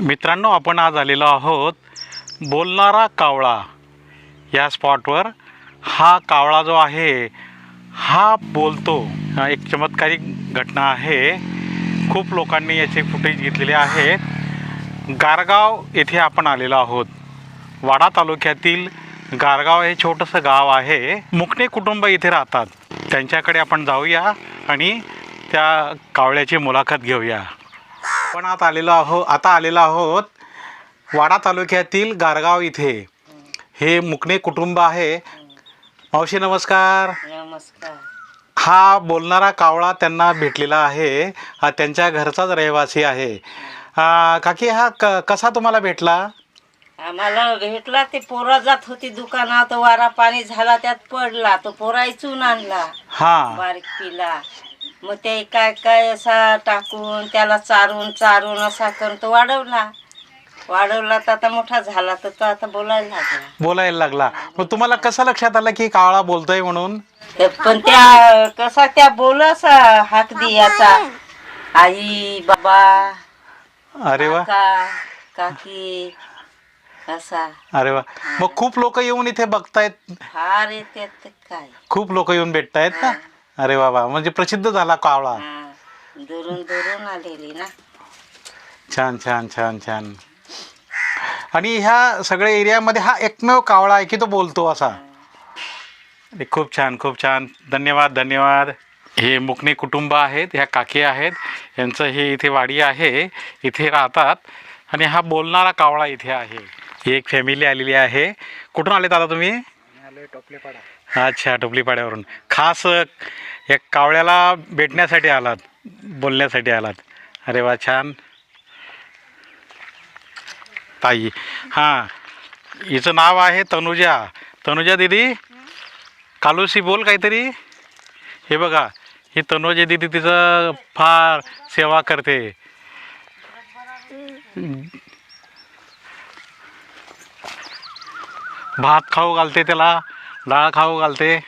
मित्रांनो आपण आज आलेलो आहोत बोलणारा कावळा. या स्पॉटवर हा कावळा जो आहे हा बोलतो. हा एक चमत्कारिक घटना आहे. खूप लोकांनी याचे फुटेज घेतलेले आहेत गारगाव येथे आपण आलेलो आहोत. वाडा तालुक्यातील गारगाव हे छोटंसं गाव आहे. मुकणे कुटुंब इथे राहतात. त्यांच्याकडे आपण जाऊया आणि त्या कावळ्याची मुलाखत घेऊया. आपण आता आलेलो आहोत आता आलेलो आहोत वाडा तालुक्यातील गारगाव इथे. हे मुकणे कुटुंब आहे. मावशी नमस्कार. नमस्कार. हा बोलणारा कावळा त्यांना भेटलेला आहे. हा त्यांच्या घरचाच रहिवासी आहे. आ, काकी हा क कसा तुम्हाला भेटला? आम्हाला भेटला ते पोरा जात होती दुकानात वारा पाणी झाला त्यात पडला तो पोरा इचून आणला. हां. बारीक पिला. मग ते काय काय असा टाकून त्याला चारून चारून असा करून तो वाढवला. वाढवला तर आता मोठा झाला तर तो आता बोलायला लागला. बोलायला लागला. मग तुम्हाला कसं लक्षात आलं की कावळा बोलतोय म्हणून? तर पण त्या कसा त्या बोलस हाक दियाचा आई बाबा अरे वा. काका काकी असा. अरे वा. मग खूप लोक येऊन इथे बघतायत. हा रे त्यात काय? खूप लोक येऊन भेटतायत ना? अरे वा म्हणजे प्रसिद्ध झाला कावळा. हा. दुरून दुरून आलेली ना. छान छान छान छान. आणि ह्या सगळ्या एरियामध्ये हा एकमेव कावळा आहे की तो बोलतो असा? अरे खूप छान खूप छान. धन्यवाद धन्यवाद. हे मुकणे कुटुंब आहेत ह्या काकी आहेत यांचं हे इथे वाडी आहे इथे राहतात. आणि हा बोलणारा कावळा इथे आहे. ही एक फॅमिली आलेली आहे. कुठून आले दादा तुम्ही? अच्छा टोपलीपाड्यावरून. खास एक कावळ्याला भेटण्यासाठी आलात बोलण्यासाठी आलात. अरे वा छान. ताई हां हिचं नाव आहे तनुजा. तनुजा दिदी कालूशी बोल काहीतरी. हे बघा ही तनुजा दिदी तिचं फार सेवा करते. भात खाऊ घालते त्याला डाळ खाऊ घालते.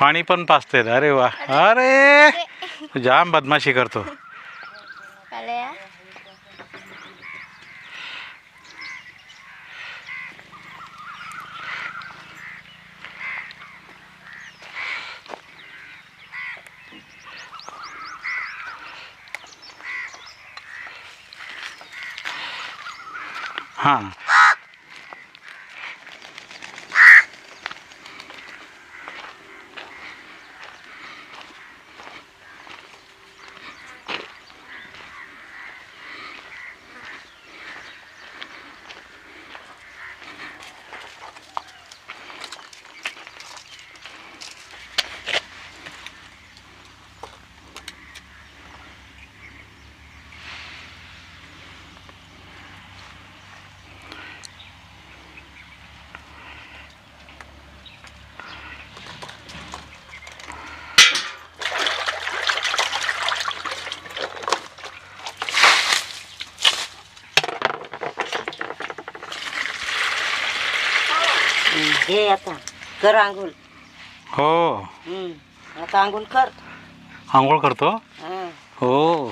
पाणी पण पाचते अरे वा. अरे! जाम बदमाशी करतो. हां. घे आता कर आंघोळ. हो. हम्म. आता आंघोळ कर. आंघोळ करतो? हं. हो.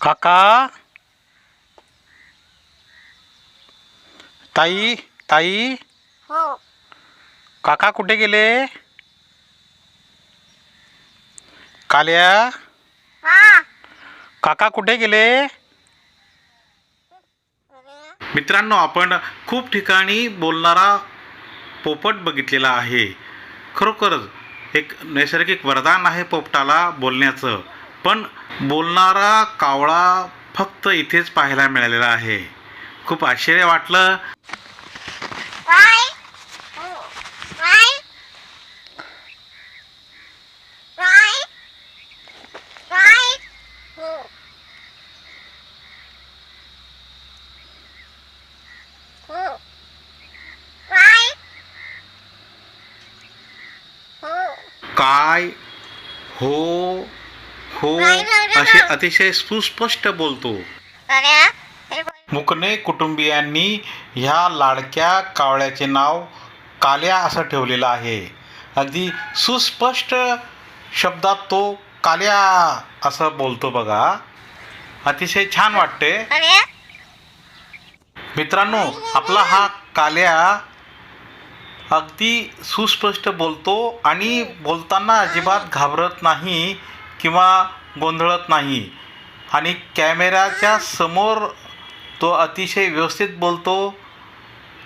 काका. ताई ताई. काका कुठे गेले? काल्या? काका कुठे गेले? मित्रांनो आपण खूप ठिकाणी बोलणारा पोपट बघितलेला आहे. खरोखरच एक नैसर्गिक वरदान आहे पोपटाला बोलण्याचं. पण बोलणारा कावळा फक्त इथेच पाहायला मिळालेला आहे. खूप आश्चर्य वाटलं. काय हो हो असे अतिशय सुस्पष्ट बोलतो. मुकणे कुटुंबियांनी ह्या लाडक्या कावळ्याचे नाव काल्या असं ठेवलेलं आहे. अगदी सुस्पष्ट शब्दात तो काल्या असं बोलतो बघा. अतिशय छान वाटते. मित्रांनो आपला हा काल्या अगदी सुस्पष्ट बोलतो आणि बोलताना अजिबात घाबरत नाही किंवा गोंधळत नाही. आणि कॅमेऱ्याच्या समोर तो अतिशय व्यवस्थित बोलतो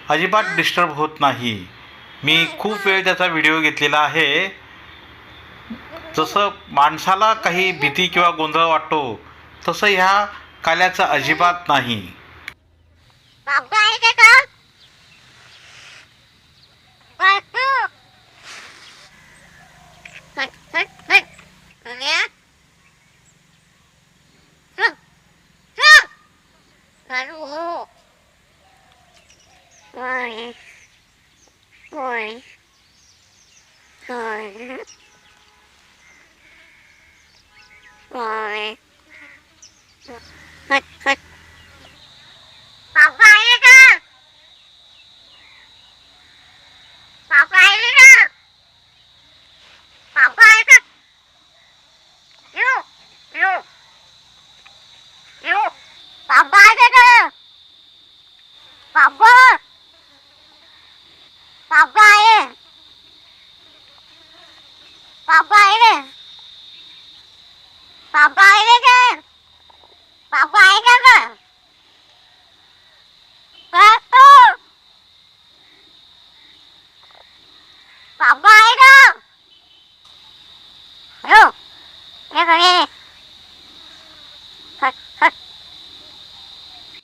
अजिबात डिस्टर्ब होत नाही. मी खूप वेळ त्याचा व्हिडिओ घेतलेला आहे. जसं माणसाला काही भीती किंवा गोंधळ वाटतो तसं ह्या काल्याचं अजिबात नाही. bye-bye Boy. Boy. Boy. Boy. Boy.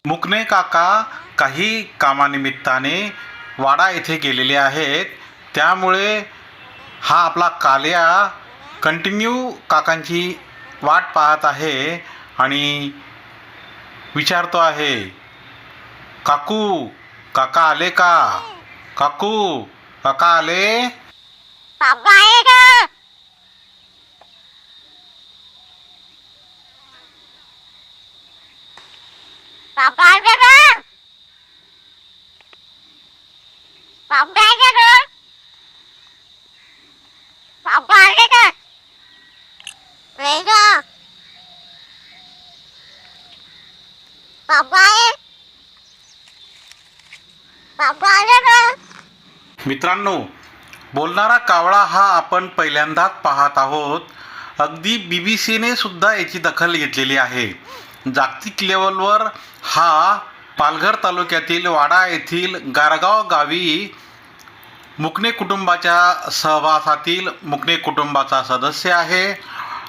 मुकणे काका काही कामानिमित्ताने वाडा येथे गेलेले आहेत. त्यामुळे हा आपला काल्या कंटिन्यू काकांची वाट पाहत आहे आणि विचारतो आहे काकू काका आले का? काकू काका आले? मित्रांनो बोलणारा कावळा हा आपण पहिल्यांदाच पाहत आहोत. अगदी बी बी सीने सुद्धा याची दखल घेतलेली आहे. जागतिक लेवलवर हा पालघर तालुक्यातील वाडा येथील गारगाव गावी मुकणे कुटुंबाच्या सहवासातील मुकणे कुटुंबाचा सदस्य आहे.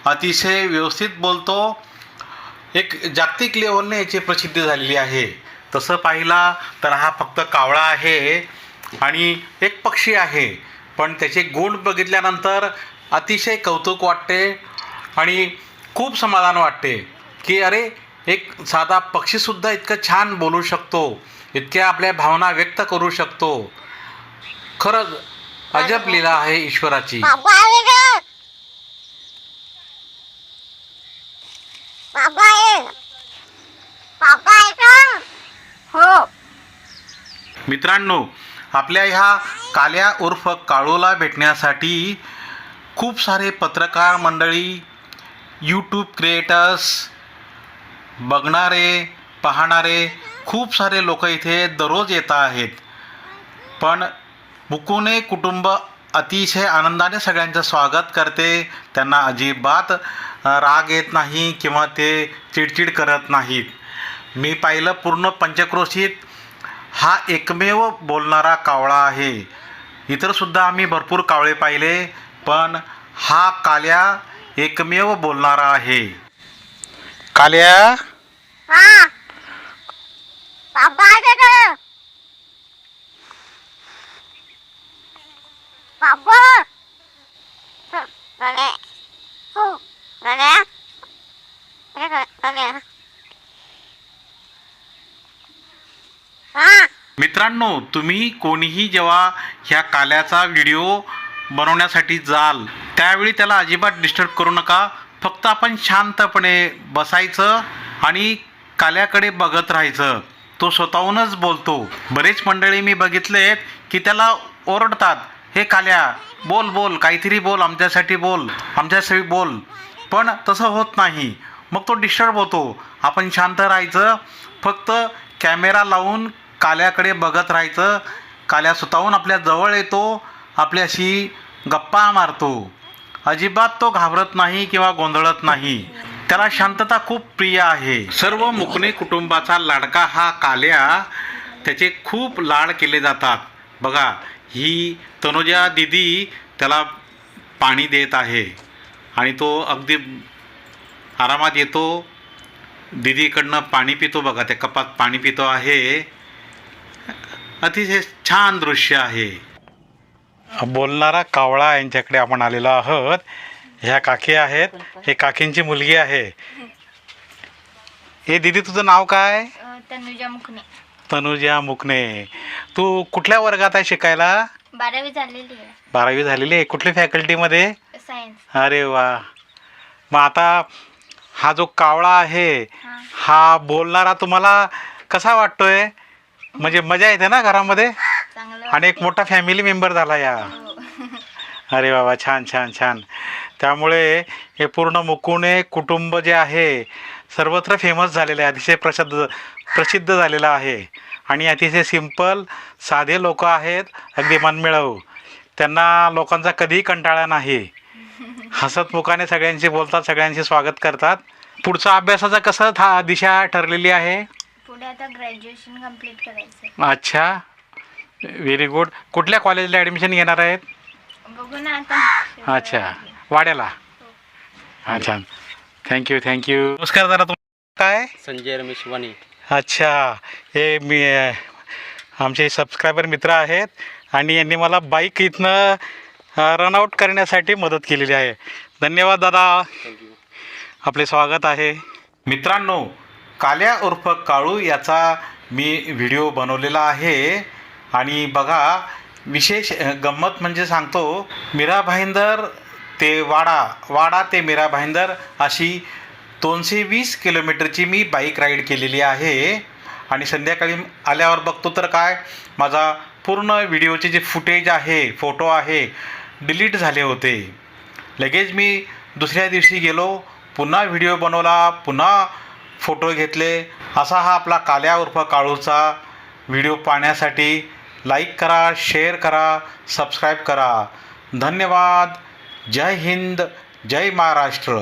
अतिशय व्यवस्थित बोलतो. एक जागतिक लेवलने याची प्रसिद्धी झालेली आहे. तसं पाहिला तर हा फक्त कावळा आहे आणि एक पक्षी आहे. पण त्याचे गुण बघितल्यानंतर अतिशय कौतुक वाटते आणि खूप समाधान वाटते की अरे एक साधा पक्षीसुद्धा इतकं छान बोलू शकतो इतक्या आपल्या भावना व्यक्त करू शकतो. खरंच अजब लीला आहे ईश्वराची. हो. मित्रांनो आपल्या ह्या काल्या उर्फ काळूला भेटण्यासाठी खूप सारे पत्रकार मंडळी यूट्यूब क्रिएटर्स बघणारे पाहणारे खूप सारे लोक इथे दररोज येत आहेत. पण मुकुने कुटुंब अतिशय आनंदाने सगळ्यांचं स्वागत करते. त्यांना अजिबात राग येत नाही किंवा ते चिडचिड करत नाहीत. मी पाहिलं पूर्ण पंचक्रोशीत हा एकमेव बोलणारा कावळा आहे. इतरसुद्धा आम्ही भरपूर कावळे पाहिले पण हा काल्या एकमेव बोलणारा आहे. काल्या? मित्रांनो तुम्ही कोणीही जेव्हा ह्या काल्याचा व्हिडिओ बनवण्यासाठी जाल त्यावेळी त्याला अजिबात डिस्टर्ब करू नका. फक्त आपण शांतपणे बसायचं आणि काल्याकडे बघत राहायचं. तो स्वतःहूनच बोलतो. बरेच मंडळी मी बघितलेत की त्याला ओरडतात हे काल्या बोल बोल काहीतरी बोल आमच्यासाठी बोल आमच्यासाठी बोल. पण तसं होत नाही. मग तो डिस्टर्ब होतो. आपण शांत राहायचं. फक्त कॅमेरा लावून काल्याकडे बघत राहायचं. काल्या स्वतःहून आपल्या जवळ येतो. आपल्याशी गप्पा मारतो. अजिबात तो घाबरत नाही किंवा गोंधळत नाही. त्याला शांतता खूप प्रिय आहे. सर्व मुकणे कुटुंबाचा लाडका हा काल्या. त्याचे खूप लाड केले जातात. बघा ही तनुजा दिदी त्याला पाणी देत आहे. आणि तो अगदी आरामात येतो. दिदीकडनं पाणी पितो बघा त्या कपात पाणी पितो आहे. अतिशय छान दृश्य आहे. बोलणारा कावळा यांच्याकडे आपण आलेलो आहोत. ह्या काकी आहेत. हे काकींची मुलगी आहे. हे दिदी तुझं नाव काय? तनुजा मुकणे. तनुजा मुकणे. तू कुठल्या वर्गात आहे शिकायला? बारावी झालेली आहे. बारावी झालेली आहे. कुठल्या फॅकल्टीमध्ये? सायन्स. अरे वा. मग आता हा जो कावळा आहे हां. हा बोलणारा तुम्हाला कसा वाटतोय? म्हणजे मजा येते ना घरामध्ये? आणि एक मोठा फॅमिली मेंबर झाला या. हो. अरे बाबा छान छान छान. त्यामुळे हे पूर्ण मुकुणे कुटुंब जे आहे सर्वत्र फेमस झालेलं आहे. अतिशय प्रसिद्ध प्रसिद्ध झालेलं आहे. आणि अतिशय सिंपल साधे लोक आहेत. अगदी मनमिळावू त्यांना लोकांचा कधीही कंटाळा नाही. हसत मुखाने सगळ्यांशी बोलतात सगळ्यांशी स्वागत करतात. पुढचा अभ्यासाचा कसं था दिशा ठरलेली आहे? पुढे आता ग्रॅज्युएशन कंप्लीट करायचं अच्छा. व्हेरी गुड कुठल्या कॉलेजला ॲडमिशन घेणार आहेत? बघू ना आता. अच्छा. वाड्याला. अच्छा. थँक्यू थँक्यू नमस्कार दादा तुम काय? संजय रमेश वाणी. अच्छा. हे मी आमचे सबस्क्रायबर मित्र आहेत आणि यांनी मला बाईक इथनं रनआउट करण्यासाठी मदत केलेली आहे. धन्यवाद दादा. थँक्यू आपले स्वागत आहे. मित्रांनो काल्या उर्फ काळू याचा मी व्हिडिओ बनवलेला आहे. आणि बघा विशेष गंमत म्हणजे सांगतो मीरा भाईंदर ते वाडा वाडा ते मीरा भाईंदर अशी दोनशे वीस किलोमीटरची मी बाईक राईड केलेली आहे. आणि संध्याकाळी आल्यावर बघतो तर काय माझा पूर्ण व्हिडिओचे जे फुटेज आहे फोटो आहे डिलीट झाले होते. लगेच मी दुसऱ्या दिवशी गेलो पुन्हा व्हिडिओ बनवला पुन्हा फोटो घेतले. असा हा आपला काल्या उर्फ काळूचा व्हिडिओ पाहण्यासाठी लाईक करा शेअर करा सबस्क्राईब करा. धन्यवाद. जय हिंद जय महाराष्ट्र.